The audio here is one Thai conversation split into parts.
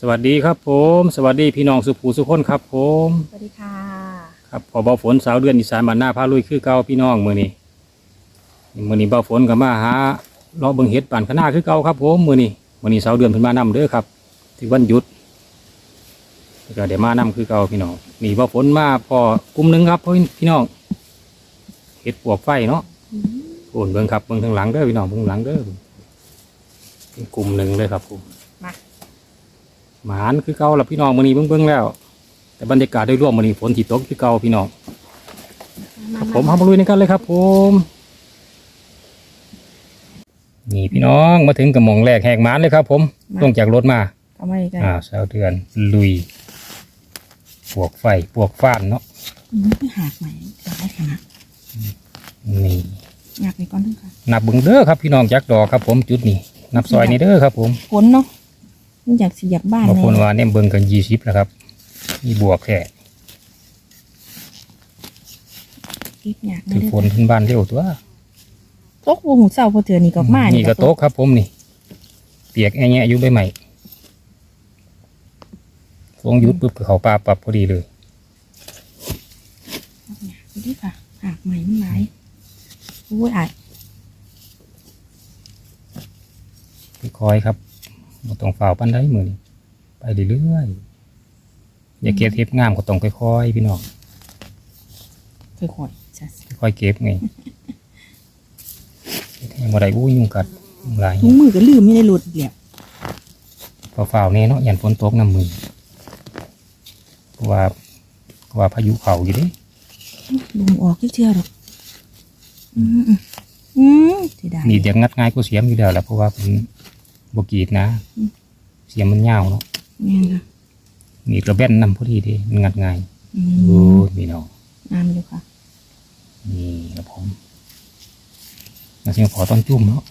สวัสดีครับผม สวัสดีพี่น้องสุภูสุคนครับผมสวัสดีค่ะครับพอเบาฝนสาวเดือนอีสานบ้านหน้าพาลุยคือเก่าพี่น้องมือนี้มือนี้เบาฝนก็มาหาเลาะเบิ่งเห็ดป่านขางหนาคือเก่าครับผมมือนี้มือนี้สาวเดือนเพิ่นมานำเด้อครับที่วันหยุดแล้วก็เดี๋ยวมานำคือเก่าพี่น้องนี่เบาฝนมาพอกลุ่มหนึงครับพี่น้องเห็ดปวกไฟเนาะโอนเบิ่งครับเบิ่งทางหลังเด้อพี่น้องเบิ่งหลังเด้อเป็นกลุ่มหนึ่งเลยครับผมมา หมานคือเก่าละพี่น้องมื้อนี้เบิ่งเบิ่งแล้ว แต่บรรยากาศโดยรวมมื้อนี้ฝนสิตกคือเก่าพี่น้องผมเฮามาลุยในกันเลยครับ ผม นี่พี่น้องมาถึงกับหมองแรกแหกหมานเลยครับ ผมลงจากรถมาทำไมกันอ่าสาวเดือนลุยปวกไฟปวกฟ้านเนาะอืมไม่หักไหมหลายขนาดนี่อยากไปก่อนด้วยค่ะนับเบิ่งเด้อครับพี่น้องจักดอกครับ ผมจุดนี้นับซอยนี่เด้อครับ ผมฝนเนาะมัน อยากสิอยากบ้านบางคนแน่ว่าเนี่ยเบิ่งกัน20แล้วครับมีบวกแค่คิดอยากถือฝนขึ้นบ้านเร็วตัวตกบ่หูเศร้าพอเถื่อนี่ก็มานี่ก็โต๊ะครับ ผมนี่ เปียกแง่ๆอยู่ใบใหม่ฟงหยุดปุ๊บก็เขาปลาปรับพอดีเลยดูดิค่ะหักใหม่มันหลายโอ้ยอะคอยๆครับบ่ ต้องฝ่าวปั้นได้มือนี่ไปเรื่อยๆอย่าเก็บเทปงามก็ต้องค่อยๆพี่น้องค่อยๆจ้ะค่อยๆเก็บไงแทงบ่ได้อู้ยุงกัดยุงหลายถุงมือก็ลืมไม่ได้หลุดเดียวพอฝ่าวแน่เนาะยันฝนตกน้ำมือเพราะว่าเพราะว่าพายุเขาอยู่เดิลงออกเชื่อๆหรอกอืมอืมอืมเสียดายนี่เดี๋ยวงัดง่ายก็เสียมอยู่แล้วแหละเพราะว่าเป็น บกรีดนะอืมเสียมมันยาวเนาะเนี่ยค่ะนี่กระแบนนำพอดีเดีมันงัดง่ายอืโอ้มยพี่น้องงามอยู่ค่ะ นี่ครับผมมาเสียงขอต้นจุ่มเนาะ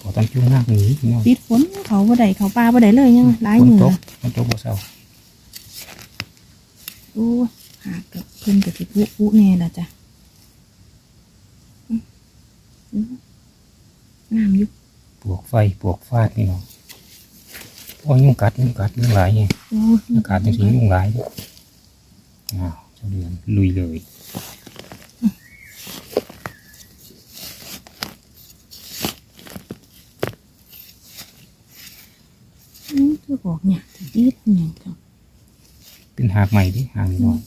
ขอต้นจุ่มหน้านี้พี่น้องปิดฝนเขาบ่ได้เขาปลาบ่ได้เลยยังหลายฝนมือตกละฝนตกบ่เศร้าโอ้ยหากับเพิ่นกับสิปุปุแน่ละจ้ะอืมอืมงามอยู่ ปลวกไฟปลวกฟาดพี่น้องโอ้ยยุงกัดยุงกัดยุงหลายไงโอ้ยอากาศจังสียุงหลายเด้ออ้าวเจ้าเดือนลุยเลยอืมคือบอกเนี่ยยืดเนี่ยครับเป็นหากใหม่ดิหางน้อย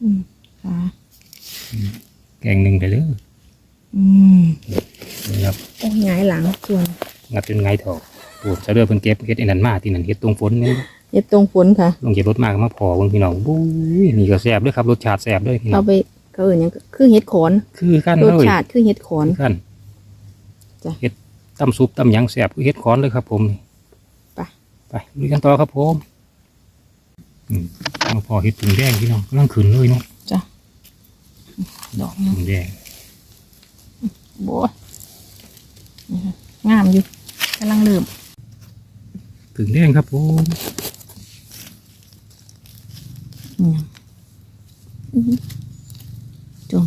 อืมค่ะแกงหนึ่งได้เลย อืม นี่ครับ โอ้ยหงายหลังส่วน งัด จนไงถอกปลูกเสะเดือเพิ่นเก็บเฮ็ดไอ้นั่นมาที่นั่นเฮ็ดตรงฝนนี่เฮ็ดตรงฝนค่ะลงจากรถมาก็มาพอเบิ่งพี่น้องบุ้ยนี่ก็แซ่บเด้วยครับรสชาติแซ่บเด้วยพี่น้เขาองไปเขาเอื่นหยังก็คือเฮ็ดขอนคือกันรเลสยชาติคือเฮ็ดขอนคือกันจ้ะเฮ็ดตำซุปตำหยังแซ่บคือเฮ็ดคอนเลยครับ ผมนี่ไป ไปลุยกันต่อครับผมอืมเอาพอเฮ็ดถุงแดงพี่น้องกำลังขึ้นเลยเนาะจ้ะดอกนี้ถุงแดง โบ้ยนี่ค่ะงามอยู่ กำลังเริ่มถุงแดงครับผมอืมอื้อหือจง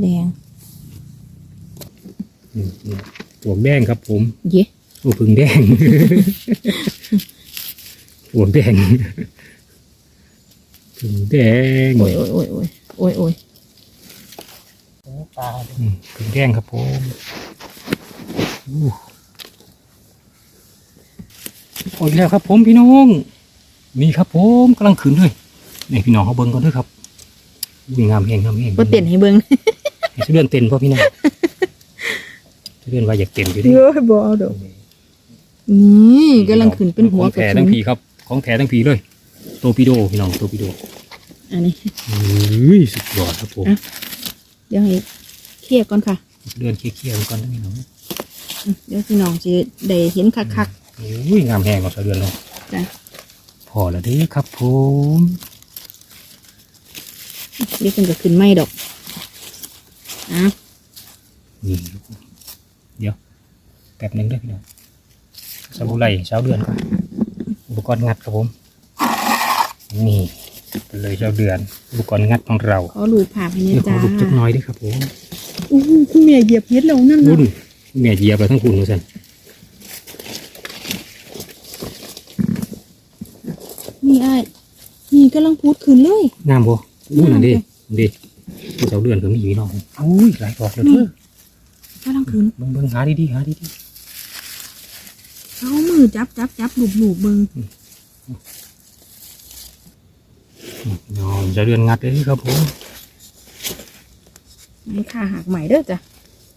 แดงอืมอืมถั่วแดงครับผมเย้โอ้ผึ่งแดงถั่วแดงผึ่งแดงโอ้ยโอ้ยโอ้ยโอ้ยโอ้ยโอ้ยอืมผึ่งแดงครับผม อู้โอ้ยแล้วครับ ผมพี่น้องนี่ครับ ผมกำลังขึ้นเลยนี่พี่น้องเขาเบิ้งกันด้วยครับอุ้ยงามแหงงามแหงบ่เต้นให้เบิ่งให้เลื่อนเต้นพ่อพี่น้องเลื่อนว่าอยากเต้นอยู่ดิเยอะบ่เอาดอกนี่กำลังขึ้นเป็นหัวของกระแท้สุทั้นงพีครับ ของแท้ทั้งพีเลย โตปิโดพี่น้องโตปิโดอันนี้เฮ้ยสุดยอดครับผมอะเดี๋ยวให้เคลียร์ก่อนค่ะเลื่อนเคี้ยวๆก่อนนะพี่น้องอืม เดี๋ยวพี่น้องจะได้เห็นคักอุ้ยงามแหงของสะเดือนเลยๆจ้ะพอแล้วเด้อครับผมเดี๋ยวเพิ่นก็ขึ้นไม่ดอกอะนี่ครับผมเดี๋ยวแป๊บหนึงเด้อพี่น้องสบู่ไหลเช้าเดือนก่อนอุปกรณ์งัดครับผม นี่ไปเลยเช้าเดือน อุปกรณ์งัดของเราขอรูปภาพให้เนี่ยเดี๋ยวขอจ้ารูปจักหน้อยเด้วยครับผมอโอ้โหคุณแม่เหยียบเฮ็ดแล้วนั่นรุ่นะน แม่เหยียบไปทั้งคุณว่าซั่นนี่ไอ้ายนี่กำลังพูดขึ้นเลยงามบ่อู้นั่นดินั่นดิผู้เจ้าเดือนก็มีพี่น้องอุ้ยหลายดอกเลยเด้อกำลังขึ้นเบิ่งเบิ่งหาดีๆหาดีเอามือจับจับจับหลูบหลูบเบิงๆน้องเจ้าเดือนงัดเลยครับผมนี่ค่ะหักใหม่เด้อจ้ะ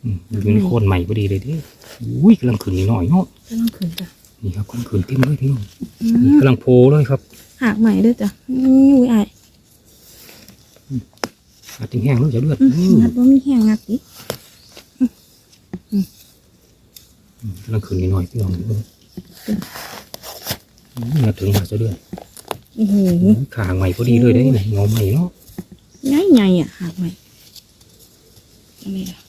อืมอยู่ในโคนใหม่พอดีเลยเด้อุ้ยกำลังขึ้นนิดหน่อยเนาะกำลังขึ้นจ้ะนี่ครับกำลังขึ้นเต็มเลยพี่น้องอืนี่มกำลังโผล่เลยครับหักใหม่เด้อจ้ะนี่อุ้ยไอ้ายอาจจะแห้งแล้วเจ้าเดือนอืมอืมงัดว่ามีแห้งงัดดิกำลังขึ้นนิดหน่อยพี่น้องเบิ่งอืมงัดถึงหาเจ้าเดือนโอ้โหขางใหม่พอดีเลยได้นี่งอใหม่เนาะง่ายไงอะหักใหม่อันนี้ล่ะ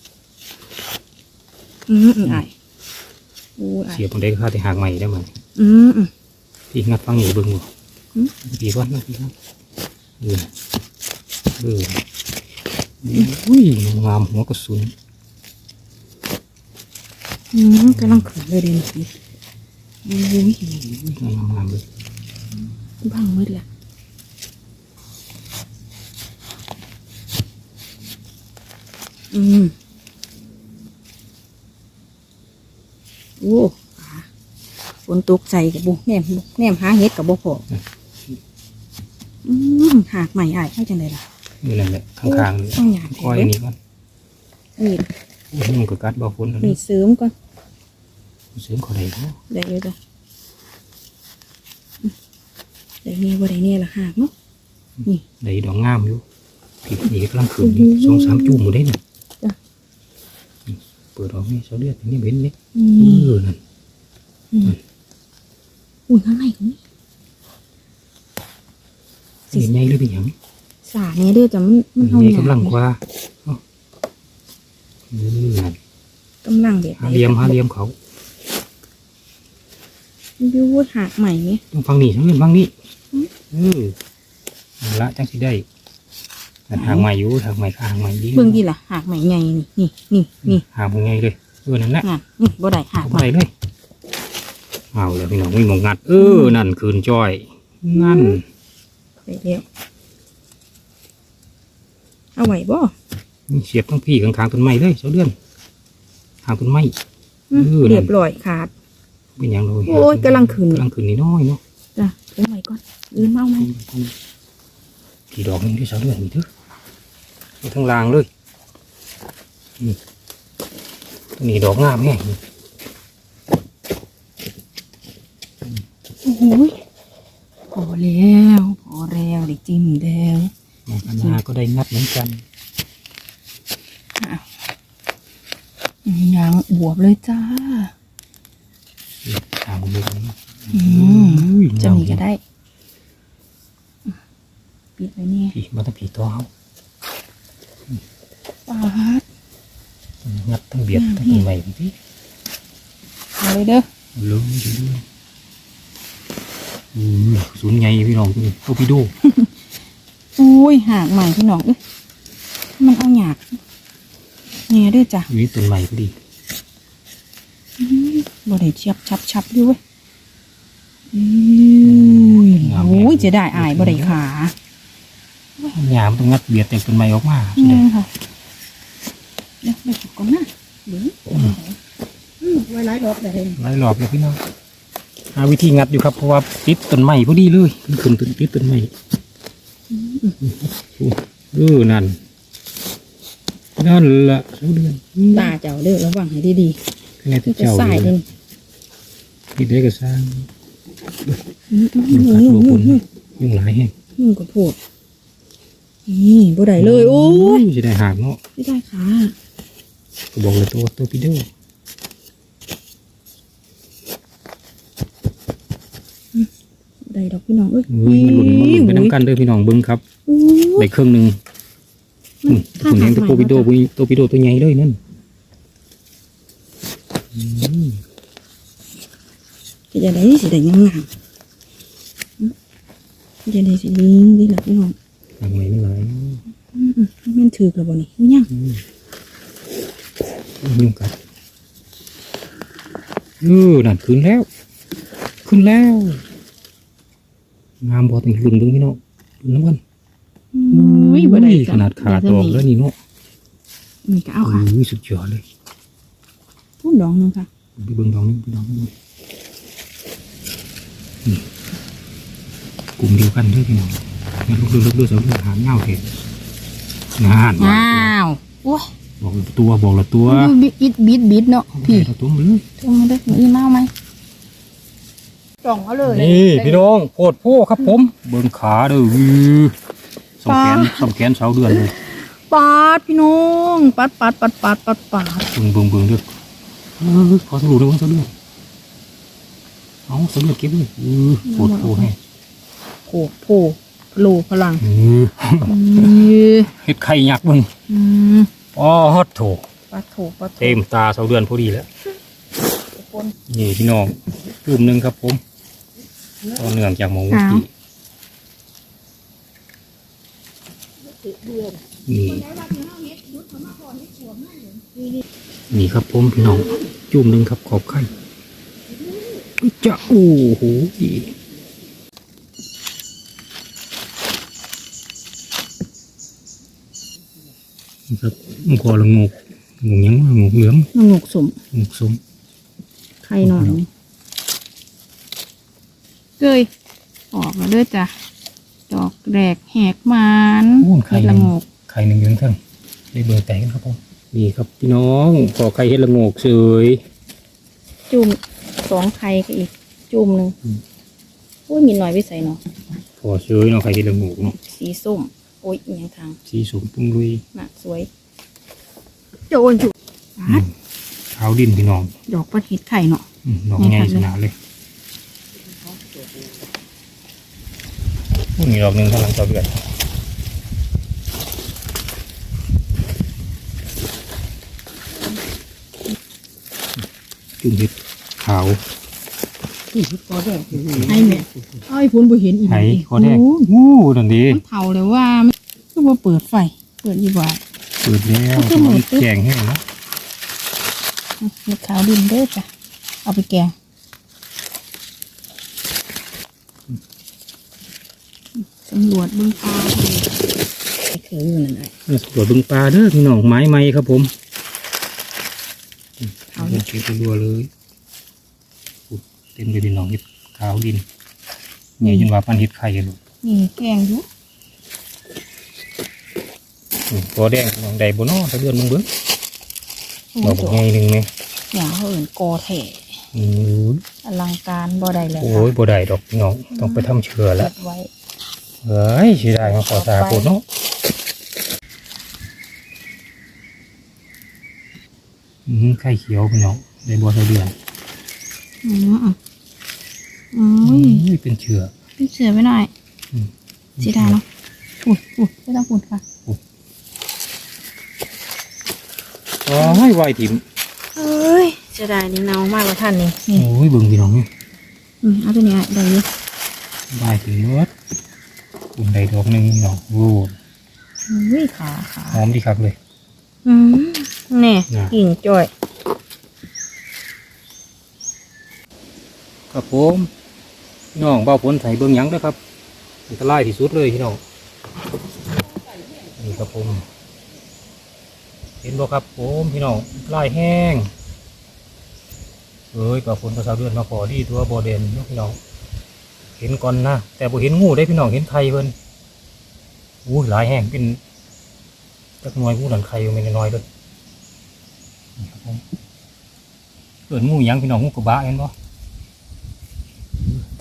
อืมอืมไอ้ายโอ้ยอ้ายเสียบตรงใดก็ค่าแต่หางใหม่ได้ไหมอืมอืมพี่งัดฟังอยู่เบิ่งบ่อืมพี่ก่อนนะพี่ครับเออเอออุ้ยงามหัวกระสุนอืมกำลังขึ้นเลยเดี๋ยวนี้โอ้ยงามงามเลยพังมืดละอืม โอ้ขาฝนตกใจกับบุแนมบุแนมหาเห็ดกับบุพออืมหากใหม่อ้ายเข้าจังไดล่ะนี่แหละข้างๆเลยต้องหยาดก้อยนี่ก่อนนี่โอ้ยมันก็กัดบ่ฝนแล้วนี่นี่เสริมก่อนเสียงเขาได้เนาะได้เลยจ้ะอืมได้เนี่ยว่าได้เนี่ยละหากเนาะได้ดอกงามอยู่พี่นี่กำลังขึ้นอือหือสองสามจุ่มหมดได้เนี่ยจ้ะ เปิดออกนี่เสาเลือดนี่เบ็นนี่อืเอมอนั่นอืมอุ่นข้างในของนี่สิเห็นใหญ่เลยเป็นหยังสาเนี่ยเด้อจ้ะมันมันเอานี่หยาดกำลังกว่าเอ้าอืมนั่นกำลังแบบหาเหลี่ยมหาเหลี่ยมเขายูดหากใหม่ไหมต้องฟังนี่ทั้งนั้นฟังนี่อืมเออเอาละจังสิได้ แต่ทางใหม่อยู่ทางใหม่ก็ทางใหม่ดีเบิ่งดีล่ะหากใหม่ใหญ่นี่นี่นี่นี่หางมันไงเลยเออนั่นแหละงานนี่บ่ได้หากเอาใหไปม่เลยเอาแล้วพี่น้องไม่มองงัด เออนั่นคืนจ้อย นั่นไปแล้วเอาไหวบ่นี่เสียบทั้งพี่ข้างๆต้นไม้เลยเสาเดือนทางต้นไม้อืมเออนั่นเรียบร้อยขาดเป็นหยังเลยโอ้ยกำลังขึ้นกำลังขึ้นนิดน้อยเนาะจ้ะเอาไหวก่อนอื่นมาเอาไหมกี่ดอกนี่ที่เสาเดือนนี่เถอะเอา ทั้งรางเลยนี่ตัวนี้ดอกงามแห้งโอ้โหพอแล้วพอแล้วได้จิ้มแล้วอันนาก็ได้งัดเหมือนกันยางบวบเลยจ้าทางมือนี้อืมอุ้ยจะมีก็ได้ ปิดไว้เนี่ยผีมาตั้งผีตัวเขาปาด งัดทั้งเบียดอืมทั้งปีใหม่พี่เอาเลยเด้อลุงอยู่ด้วยอืมศูนย์ไงพี่น้องพี่โอพี่ดูอุ้ยหากใหม่พี่น้องเอ้ยมันเอาหยากเนี่ยเด้อจ้ะอยู่นี่ต้นใหม่พอดีอื้อบ่ได้เชียบชับชับด้วยเว้ยอุ้ยโอ้ยจะได้อายบ่ได้ขาหยามต้องงัดเบียดแต่ต้นใหม่ออกมานี่ค่ะ เดี๋ยวไปขุดก่อนนะเดี๋ยวอืมไว้หลายดอกได้เลยไล่หลอบเลยพี่น้องหาวิธีงัดอยู่ครับเพราะว่าติดต้นใหม่พอดีเลยมันขึ้นต้นติดต้นใหม่เออนั่นนั่นละสูเดือนตาเจ้าเด้อระวังให้ดีเป็นไงๆที่มันจะเจ้าสายเด้อที่ได้ก็สร้างอืมอืมยุ่งอืขัดมหัวอืคมนอืมยุ่งหลายแห้งอืมก็พูดนี่บ่ได้เลยโอ้ยจะได้หากเนาะไม่ได้ค่ะก็ บอกเลยตัวตัวพี่ดูได้ดอกพี่น้องเอ้ยอุ้ยมันหลุนมันหลุนไปน้ำกันเด้อพี่น้องเบิ้งครับอุ้ยได้เครื่องหนึ่งมันคุณเห็นตัวพี่โดตัวพี่โดตัวใหญ่เลยนั่นอืมจะได้สิได้ยังงามอืมจะได้สิลิงดีล่ะพี่น้องหางใหม่ไม่หลายอืมอืมแม่นถือกระบ่นี่ยังอืม ยุ่งกันเออนั่นขึ้นแล้ว ขึ้นแล้วงามบอติงลุ่นเบิ่งพี่น้องลุ่นน้ำกันอุ้ยบ่ได้ขนาดขาตอกแล้วนี่เนาะนี่ก็เอาค่ะอุ้ยสุดยอดเลยพูดดองหนึงค่ะไปเบิ่งดองนี่ไปดองนี่นี่กลุ่มเดียวกันเด้อพี่น้องนี่ลูกๆลูกๆสาวลูกหางเงาเห็นงานอ้าวโอ้ย บอกละตัวบอกละตัวบิดบิดบิดบิดเนาะพี่เอาตัวมือตรงนี้ได้มีเมาไหมจ่องเอาเลยนี่พี่น้องโพดโพครับผม เบิ่งขาเด้ออื้อสองแขนสองแขนเสาเดือนเลยปาดพี่น้องปัดปัดปัดปัดปัดปัดเบิ่งเบิ่งเบิ่งเด้อเออขอสรุปด้วยว่าเสาเดือนเอาเสาเดือนเก็บเลยอื้อโพดโพให้โขกโผโลพลังอื้ออือเฮ็ดไข่ยักษ์เบิ่ง อืมอ๋อฮอดโถปัดโถปัดโถเต็มตาเสาเดือนพอดีแล้ว คนนี่พี่น้องรูปหนึ่งครับผมต่อเนื่องจากหมองเมื่อกี้นี่นี่ครับผมพี่น้องจุ่มหนึ่งครับขอบไข่อุ๊ยจะโอ้โห ครับมันคอละงกงกยังว่างกเหลืองน้องหกสมงกสมไข่หน่อยนี่เกยออกมาเด้อจ้ะดอกแรกแหกมันโอ้ไข่เฮ็ดหละนึ่งโงกไข่หนึ่งเดือนครึ่งได้เบอร์แตกกันครับผมนี่ครับพี่น้องขอไข่เห็ดละโงกเสยจุ่มสองไข่ก็อีก จุ่มหนึ่งอืม อุ้ยมีหน่อยไปใส่เนาะขอเสยเนาะไข่เห็ดละโงกเนาะสีส้ม โอ้ยอิหยังทางสีสมปุ้งลุยน่ะสวยโจนจุปัดขาวดินพี่น้องดอกปัดเห็ดไข่เนาะอืมดอกนี่ใหญ่ครับขนาดเลยพวกนี้ดอกหนึ่งกำลังจะเดือดจุ่มเห็ดขาว ไอ้แม่ไอ้พุ่นบ่เห็นอีกไข่คอแดงอู้ดันดีมันเผาเลยว่ามันก็บ่เปิดไฟ เปิดดีกว่าเปิดแล้วมันคือหมูตึ๊บแกงแห้งเนาะเห็ดขาวดินเด้อจ้ะ เอาไปแกงสำรวจเบื้องปลาเลยไอ้คืออยู่นั่นแหละมาสำรวจบึงปลาเด้อพี่น้องไม้ไม้ครับผมเอาเก็บไปรัวเลยอุ๊ยเต็มเลยพี่น้องเห็ดขาวดินใหญ่จนว่าปันเห็ดไข่เลยลูกนี่แกงอยู่อืมตัวแดงน้องใดบนนอตะเดือนมึงเบิ้งโอ้บอกโหบอกไงหนึ่งไหมอย่างเขาเอื่นกอแถ่อืมอลังการบ่ได้เลยโอ้ยบ่ได้ดอกพี่น้องต้องไปทำเชื้อค่ะแล้วเก็บไว้เฮ้ยสิได้มาขอสาโคตรเนาะอืมไข่เขียวพี่น้องได้บัวตะเดือนอืม อืมอือืมมเป็นเชื้อพี่เสือไว้หน่อยอืมสีดาเนาะอุ้ยอุ้ยไม่ต้องปุ่นค่ะอ๋อให้ไวถิ่มเอ้ยเสียดายนี่เนามากกว่าท่านนี่นี่โอ้ยเบิ่งพี่น้องนี่อืมเอาตัวนี้ได้อยี่ได้ถึงเนื้ออุ่นได้ดอกหนึ่งพี่น้องโอ้ยอุ้ยขาขาหอมดีครับเลย อืมแน่น่ะกิ่งจ่อยครับผมพี่ น้องเบ้าฝนใส่เบิ่งยังนะครับอันตรายที่สุดเลยพี่น้องนี่ครับผม เห็นบ่ครับผมพี่น้องลายแห้งเอ้ยกับฝนประสาวเดือนมาขอดีตัวบอเดนเนพี่น้อง เห็นก่อนนะแต่บ่เห็นงูได้พี่น้องเห็นไข่เพิ่นอู้หลายแห้งเป็นจักหน่วยงูหลันไข่อยู่ไม่น้อยเลยนี่ครับผมเกิดงูยังพี่น้องงูกระบะเห็นบ่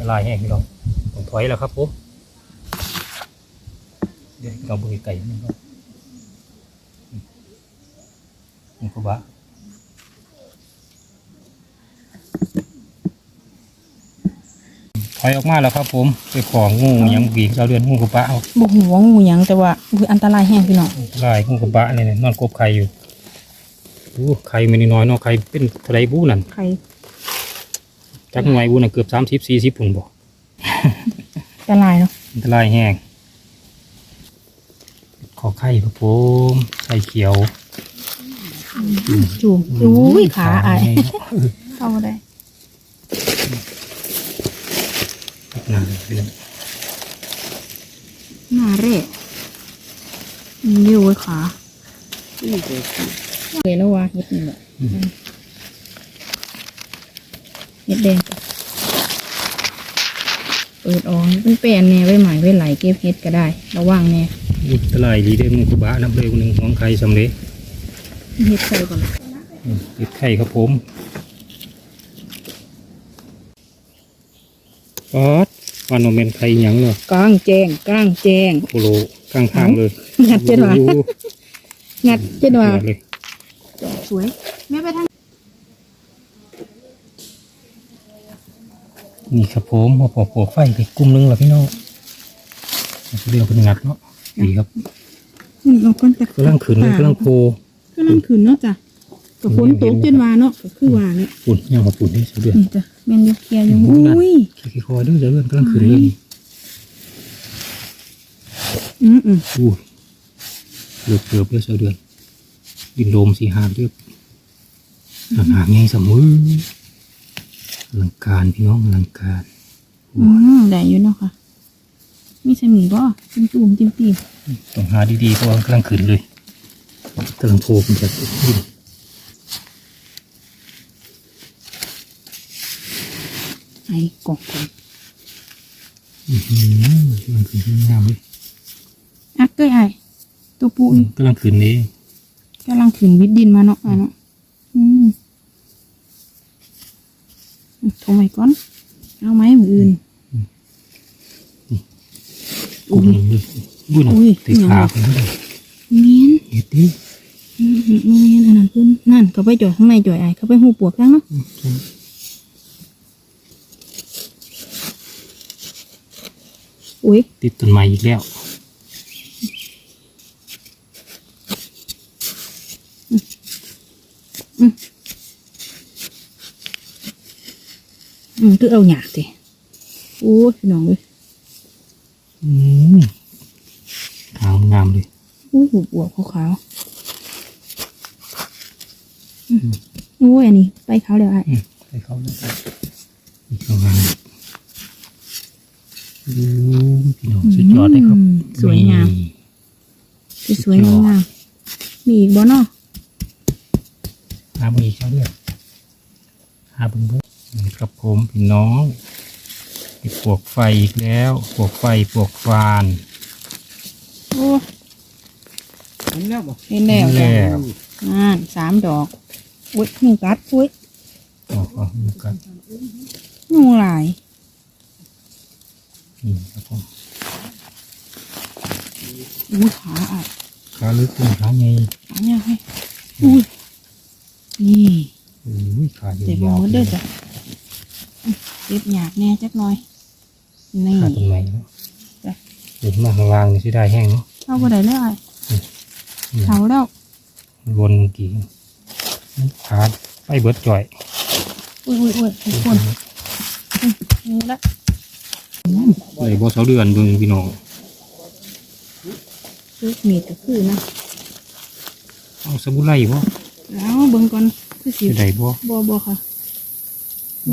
อันตรายแห้งพี่น้องต้องถอยแล้วครับผมเดี๋ยวเราเบิ่งไก่มันก็งูกระบะถอยออกมาแล้วครับผมไปของงูหยังบีกเราเดือนงูกระบะเอาบ่หัวงูหยังแต่ว่าอุ้ยอันตรายแห้งพี่น้องลายงูกระบะเนี่ยนอนกบไข่อยู่ดูไข่ไม่น้อยๆเนาะไข่เป็นเทะเลบูนั่นใคร จักหน่วยบูน่ะเกือบสามสิบสี่สิบผุนบ่อันตรายเนาะอันตรายแห้งขอไข่ครับผมไข่เขียวจูงอุ้ยขาอายเข้ามาได้น่าเลยพี่น้องหน้าเร่มีอยู่ไว้ขาเลยแล้วว่าเห็ดนี่แหละเห็ดแดงเปิดออกเป็นแป้นแน่ไว้หมายไว้ไหลเก็บเห็ดก็ได้ ระวังแน่นี่ตะไลดีได้มึงกูบ้านับเลยคนหนึ่งของใครสำเร็จเห็ดใส่ก่อนติดไข่ครับผมป๊อดวันโนเมนไข่หยังเนาะกลางแจงกลางแจงโคโลข้างทางเลยงัดเจ็ดว่าอยู่งัดเจ็ดว่าเดือดเลยสวยแม่ไปทาง นี่ครับผมพอปอกปอกไฟไปกลุ่มหนึงแล้วพี่น้องเรื่องเป็นงัดเนาะดีครับนี่เราก้นตะกำลังขืนเลยกำลังโพกำลังขืนเนาะจ้ะกับฝนตกจนว่าเนาะก็คือว่าเนี่ยปุ่นย่างมาปุ่นนี่เสียเดือนนี่จ้ะแม่นอยูเคลียร์อยู่อืมนั่นอุ้ยขี้คอยด้วยเดี๋ยวเดือนกำลังขืนเลยนี่อืมอืมอู้เกือบเกือบเลยเสียเดือนดินโดมสีหาเรียบหางไงสมือ อลังการพี่น้องอลังการอืมได้อยู่เนาะค่ะมีสมีบ่จิ้มจุ่มจิ้มปีมต้องหาดีๆเพราะว่ากำลังขืนเลยกำลังโพมันจะดินไอ้กล่องกล่องอื้อหือมันขืนงามเลยอะเก้ยไอ้ตัวปูนี่กำลังขืนนี้กำลังขืนวิดดินมาเนาะอะเนาะอืม โทรใหม่ก่อน เอาไหมมืออื่นกลุ่มหนึ่งเลยดูนะอุ้ยติดขาคนนี้เลยเมียนเฮ็ดดิอืมอืมอืมเมียนอันนั้นขึ้นนั่นเขาไปจ่อยข้างในจ่อยไอ้เขาไปหูปวกข้างเนาะอุ้ยติดต้นไม้อีกแล้ว อืมคือเอาหยากสิโอ้ยพี่น้องเลยอืมทางงามเลยอุ้ยหูบวกขาวๆอืมโอ้ยอันนี้ไปเขาเดี๋ยวไอ้อืมไปเขาแล้วกันอีกข้างล่างดูพี่น้องสุดยอดเลยครับมสวยงามนี่สวยๆงามๆมีอีกบ่เนาะหาเบอร์อีกเจ้าเลือดหาเบอร์บุ นี่ครับผมพี่น้องมีปลวกไฟอีกแล้วปลวกไฟปลวกฟานโอ้เห็นแล้วบอกเห็นแล้วแล้จ้ะวนั่นสามดอกอุ้ยหนึ่งกัดอุ้ยอ๋ออ๋อนี่ครับยุงหลายนี่ครับผมอุ้ยขาอะขาลึกเป็นขาไงขาเนี่ยให้อุ้ยนี่อุ้ยขาอยู่เจ็บยาวหมดเด้อจ้ะอื้อ เจ็บหยาบแน่จักหน่อย นี่ขาต้นไม้เนาะจ้ะเห็นมาข้างล่างนี่สิได้แห้งเนาะเข้าบ่ได้เลยไอ้อืมเขาแล้ววนกี่ขาไปเบิดจ่อย อุ้ยอุ้ยอุ้ยทุกคนนี่ละเลยบ่เสาเดือนเบิ่งพี่น้องซื้อมีดก็คือนะเอาสมุไรบ่แล้วเบิ่งก่อนคือสิจะได้บ่บ่บ่ค่ะ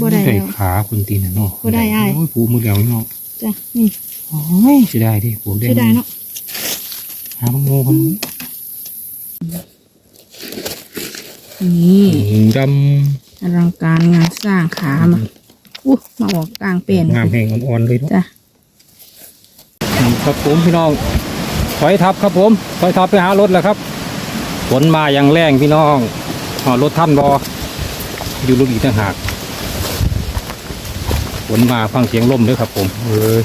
บ่ได้แล้ว ขาคุณตีนน่ะเนาะบ่ได้อ้าย โอ้ยผูมือแล้วเนาะจ้ะนี่โอ้ยสิได้ดิผูได้ใช่ได้เนาะหาบังโง่คนนี่ดอลังการงานสร้างขามาอู้มาออกกลางเป็นำงามแห้งอ่อนๆเลยเนาะ จ้ะครับผมพี่น้องถอยทับครับผมถอยทับไปหารถแล้วครับฝนมาอย่างแรงพี่น้องหอรถท่านบออยู่รถอีกต่างหาก ฝนมาฟังเสียงลมด้วยครับ ผมเออ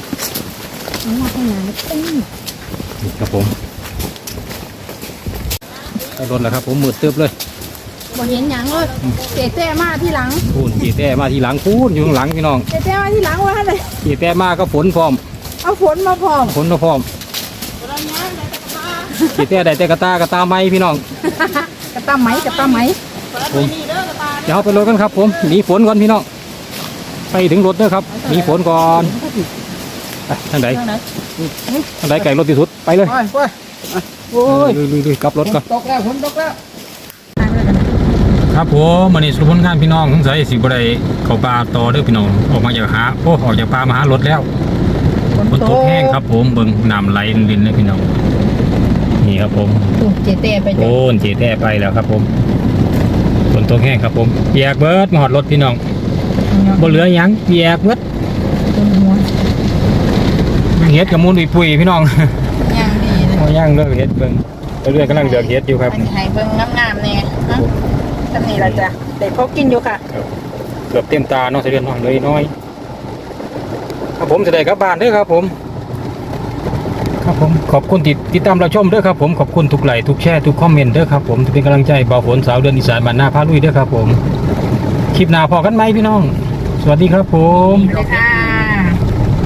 เอามาข้างหลังเอ้ยนี่ครับผมไปรถแล้วครับ ผมมืดตึบเลยบ่เห็นหยังเลยเตะแต้มาที่หลังพูนกีแต่มาทีหลังพูนอยู่ข้างหลังพี่น้องเตะแต้มาที่หลังว่าเลยกีแต่มาก็ฝนพร้อมเอาฝนมาพร้อมฝนก็พร้อมกีแต่ได้แต่กระตากระตาไม้พี่น้องกระตาไหมกระตาไหมผมเดี๋ยวเอาไปรถกันครับ ผมหนีฝนก่อนพี่น้อง ไปถึงรถเด้อครับหนีฝนก่อนไปทางไหนทางไหนไก่รถที่สุดไปเลยไปไปโอ้ยลุยๆๆกลับรถก่อนตกแล้วฝนตกแล้วตายไปแล้วกันครับผมมันนี้สุพลงานพี่น้องสงสัยสิบ่ได้เข้าป่าต่อเด้อพี่น้องออกมาจากหาโอ้ออกจากป่ามาหารถแล้วฝนตกแห้งครับผมเบิ่งน้ำไหลลินๆเลยพี่น้องนี่ครับผมถูกเจเต้ไปจอโอ้ดนเจแต้ไปแล้วครับผมฝนตกแห้งครับผมเปียกเบิดมาหอดรถพี่น้อง บ่เหลือหยังเปียกเบิดต้นหัวเฮ็ดกับมูลอุยปุยพี่น้องย่างดีเลยโอ้ย่างเลิกเฮ็ดเบิ่งเรื่อยๆกำลังเดือกเฮ็ดอยู่ครับอันนี้ให้เบิ่งงามๆแน่ฮะตำนี้ล่ะจ้ะได้พอกินอยู่ค่ะเกือบเต็มตาเนาะเสดือนน้องเลยน้อยครับผมจะได้กลับบ้านเด้อครับผม ครับผมขอบคุณที่ติดตามเราชมเด้อครับผมขอบคุณทุกไลค์ทุกแชร์ทุกคอมเมนต์เด้อครับผมที่เป็นกำลังใจเบาฝนสาวเดือนอีสานบ้านหน้าพาลุยเด้อครับผม คลิปหน้าพอกันไหมพี่น้อง สวัสดีครับผม ค่ะ